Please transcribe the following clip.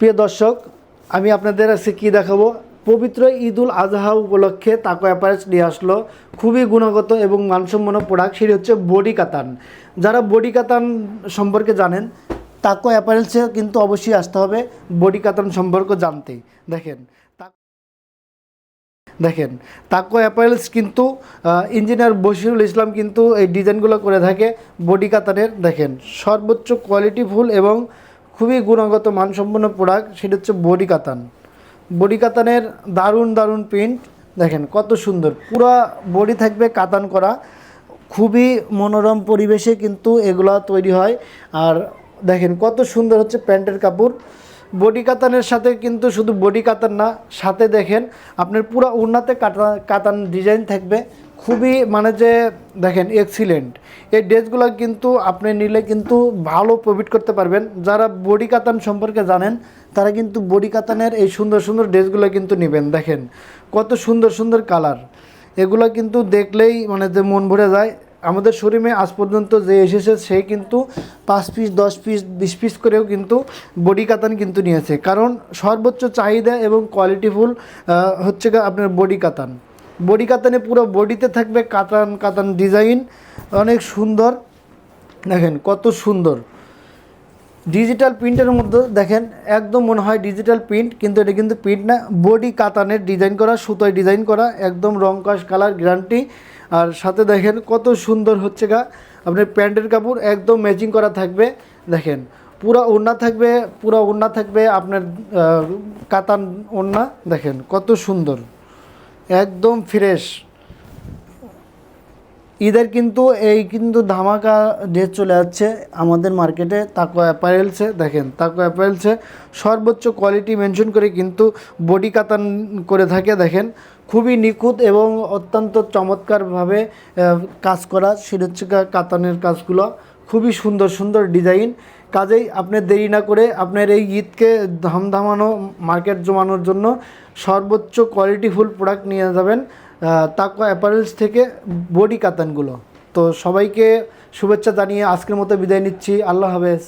প্রিয় দর্শক, আমি আপনাদের আজকে কী দেখাবো? পবিত্র ঈদুল আজহা উপলক্ষে তাকো অ্যাপারেলস নিয়ে আসলো। খুবই গুণগত এবং মানসম্পন্ন প্রোডাক্ট সেটি হচ্ছে বডি কাতান। যারা বডি কাতান সম্পর্কে জানেন, তাকো অ্যাপারেলসে কিন্তু অবশ্যই আসতে হবে বডি কাতান সম্পর্কে জানতে। দেখেন দেখেন, তাকো অ্যাপারেলস কিন্তু ইঞ্জিনিয়ার বশিরুল ইসলাম কিন্তু এই ডিজাইনগুলো করে থাকে বডি কাতানের। দেখেন, সর্বোচ্চ কোয়ালিটিফুল এবং খুবই গুণগত মানসম্পন্ন প্রোডাক্ট সেটা হচ্ছে বডি কাতান বডি কাতানের দারুণ দারুণ প্রিন্ট দেখেন কত সুন্দর। পুরা বডি থাকবে কাতান করা। খুবই মনোরম পরিবেশে কিন্তু এগুলো তৈরি হয়। আর দেখেন কত সুন্দর হচ্ছে প্যান্টের কাপড়। বডি কাতানের সাথে কিন্তু শুধু বডি কাতান না, সাথে দেখেন আপনার পুরো উন্নাতে কাতান ডিজাইন থাকবে। খুবই মানে যে দেখেন এক্সিলেন্ট এই ড্রেসগুলো কিন্তু আপনি নিলে কিন্তু ভালো প্রফিট করতে পারবেন। যারা বডি কাতান সম্পর্কে জানেন, তারা কিন্তু বডি কাতানের এই সুন্দর সুন্দর ড্রেসগুলো কিন্তু নেবেন। দেখেন কত সুন্দর সুন্দর কালার এগুলো কিন্তু দেখলেই মানে যে মন ভরে যায়। আমাদের শোরুমে আজ পর্যন্ত যে এসেছে, সে কিন্তু পাঁচ পিস দশ পিস বিশ পিস করেও কিন্তু বডি কাতান কিন্তু নিয়েছে। কারণ সর্বোচ্চ চাহিদা এবং কোয়ালিটিফুল হচ্ছে আপনার বডি কাতান। বডি কাতানে পুরো বডিতে থাকবে কাতান কাতান ডিজাইন। অনেক সুন্দর। দেখেন কত সুন্দর। ডিজিটাল প্রিন্টের মধ্যে দেখেন, একদম মনে হয় ডিজিটাল প্রিন্ট, কিন্তু এটা কিন্তু প্রিন্ট না। বডি কাতানের ডিজাইন করা, সুতোয় ডিজাইন করা, একদম রং কাশ কালার গ্যারান্টি। আর সাথে দেখেন কত সুন্দর হচ্ছে গা। আপনার প্যান্টের কাপড় একদম ম্যাচিং করা থাকবে। দেখেন, পুরা ওড়না থাকবে, পুরা ওড়না থাকবে আপনার কাতান ওড়না। দেখেন কত সুন্দর। একদম ফ্রেশ। ঈদের কিন্তু এই কিন্তু ধামাকা ড্রেস চলে যাচ্ছে আমাদের মার্কেটে তাকো অ্যাপারেলসে। দেখেন তাকো অ্যাপারেলসে সর্বোচ্চ কোয়ালিটি মেনশন করে কিন্তু বডি কাতান করে থাকে, দেখেন। খুবই নিখুঁত এবং অত্যন্ত চমৎকারভাবে কাজ করা সেটা কাতানের কাজগুলো। খুবই সুন্দর সুন্দর ডিজাইন কাজেই আপনি দেরি না করে আপনার এই ঈদকে ধামধামানো মার্কেট জমানোর জন্য সর্বোচ্চ কোয়ালিটিফুল প্রোডাক্ট নিয়ে যাবেন তাকো অ্যাপারেলস থেকে বডি কাতানগুলো। তো সবাইকে শুভেচ্ছা জানিয়ে আজকের মতো বিদায় নিচ্ছি। আল্লাহ হাফেজ।